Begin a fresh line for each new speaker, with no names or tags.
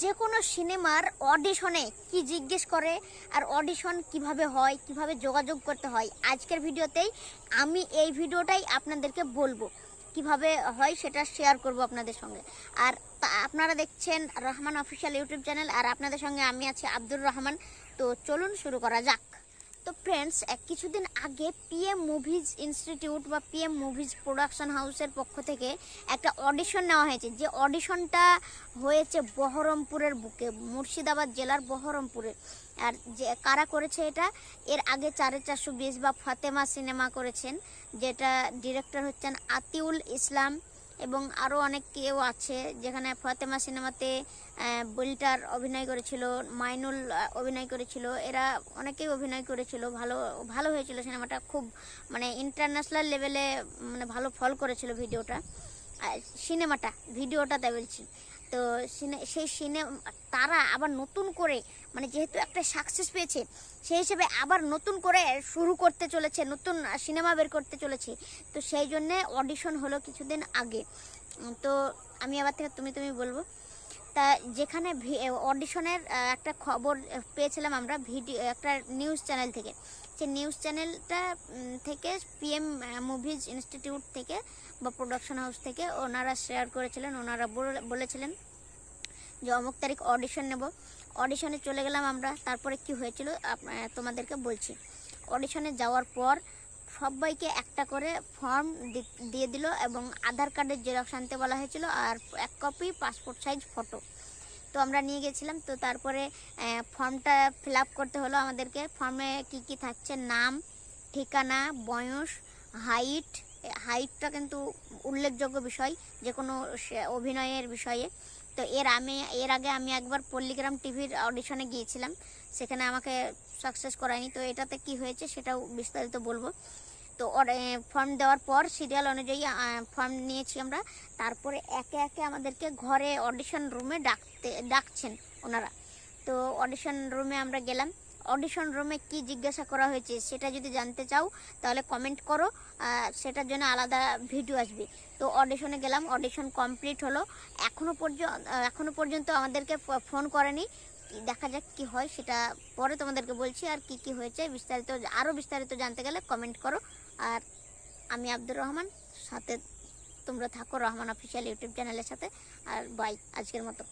যে কোনো সিনেমার অডিশনে কি জিজ্ঞেস করে আর অডিশন কীভাবে হয়, কীভাবে যোগাযোগ করতে হয়, আজকের ভিডিওতেই আমি এই ভিডিওটাই আপনাদেরকে বলব। কীভাবে হয় সেটা শেয়ার করব আপনাদের সঙ্গে। আর আপনারা দেখছেন রহমান অফিসিয়াল ইউটিউব চ্যানেল আর আপনাদের সঙ্গে আমি আছি আব্দুর রহমান। তো চলুন শুরু করা যাক। তো ফ্রেন্ডস এক কিছুদিন আগে পিএম মুভিজ ইনস্টিটিউট বা পিএম মুভিজ প্রোডাকশন হাউসের পক্ষ থেকে একটা অডিশন নেওয়া হয়েছে। যে অডিশনটা হয়েছে বহরমপুরের বুকে, মুর্শিদাবাদ জেলার বহরমপুরে। আর যে কারা করেছে এটা? এর আগে চারে চারশো বিশ বা ফাতেমা সিনেমা করেছেন, যেটা ডিরেক্টর হচ্ছেন আতিউল ইসলাম। এবং আরও অনেক কেউ আছে যেখানে ফতেমা সিনেমাতে বলিটার অভিনয় করেছিল, মাইনুল অভিনয় করেছিল। এরা অনেকেই অভিনয় করেছিল, ভালো ভালো হয়েছিল সিনেমাটা। খুব মানে ইন্টারন্যাশনাল লেভেলে মানে ভালো ফল করেছিল ভিডিওটা। সিনেমাটা, ভিডিওটাতে বলছি। তো সেই সিনেমা তারা আবার নতুন করে মানে যেহেতু একটা সাকসেস পেয়েছে, সেই হিসেবে আবার নতুন করে শুরু করতে চলেছে, নতুন সিনেমা বের করতে চলেছে। তো সেই জন্যে অডিশন হলো কিছুদিন আগে। তো আমি আবার থেকে তুমি তুমি বলব। তা যেখানে অডিশনের একটা খবর পেয়েছিলাম আমরা ভিডিও, একটা নিউজ চ্যানেল থেকে। সেই নিউজ চ্যানেলটা থেকে পিএম মুভিজ ইনস্টিটিউট থেকে বা প্রোডাকশন হাউস থেকে ওনারা শেয়ার করেছিলেন, ওনারা বলে- বলেছিলেন যে অমুক তারিখ অডিশন নেব। অডিশনে চলে গেলাম আমরা, তারপরে কি হয়েছিল তোমাদেরকে বলছি। অডিশনে যাওয়ার পর সবাইকে একটা করে ফর্ম দিয়ে দিল এবং আধার কার্ডের জেরক্স আনতে বলা হয়েছিল আর এক কপি পাসপোর্ট সাইজ ফটো তো আমরা নিয়ে গেছিলাম, তো তারপরে ফর্মটা ফিল করতে হলো আমাদেরকে। ফর্মে কি কি থাকছে? নাম, ঠিকানা, বয়স হাইট হাইটটা কিন্তু উল্লেখযোগ্য বিষয় যে কোনো অভিনয়ের বিষয়ে। তো এর আমি, এর আগে আমি একবার পল্লিগ্রাম টিভির অডিশনে গিয়েছিলাম, সেখানে আমাকে সাকসেস করায়নি। তো এটাতে কি হয়েছে সেটাও বিস্তারিত বলব। তো ফর্ম দেওয়ার পর সিরিয়াল অনুযায়ী ফর্ম নিয়েছি আমরা। তারপরে একে একে আমাদেরকে ঘরে অডিশন রুমে ডাকতে, ডাকছেন ওনারা। তো অডিশন রুমে আমরা গেলাম। অডিশন রুমে কি জিজ্ঞাসা করা হয়েছে সেটা যদি জানতে চাও, তাহলে কমেন্ট করো সেটার জন্য আলাদা ভিডিও আসবে। তো অডিশনে গেলাম অডিশন কমপ্লিট হলো। এখনও পর্যন্ত এখনও পর্যন্ত আমাদেরকে ফোন করেনি। দেখা যাক কি হয়, সেটা পরে তোমাদেরকে বলছি আর কি কি হয়েছে। বিস্তারিত আরও বিস্তারিত জানতে গেলে কমেন্ট করো। আর আমি আব্দুর রহমান, সাথে তোমরা থাকো রহমান অফিসিয়াল ইউটিউব চ্যানেলের সাথে। আর বাই আজকের মতো।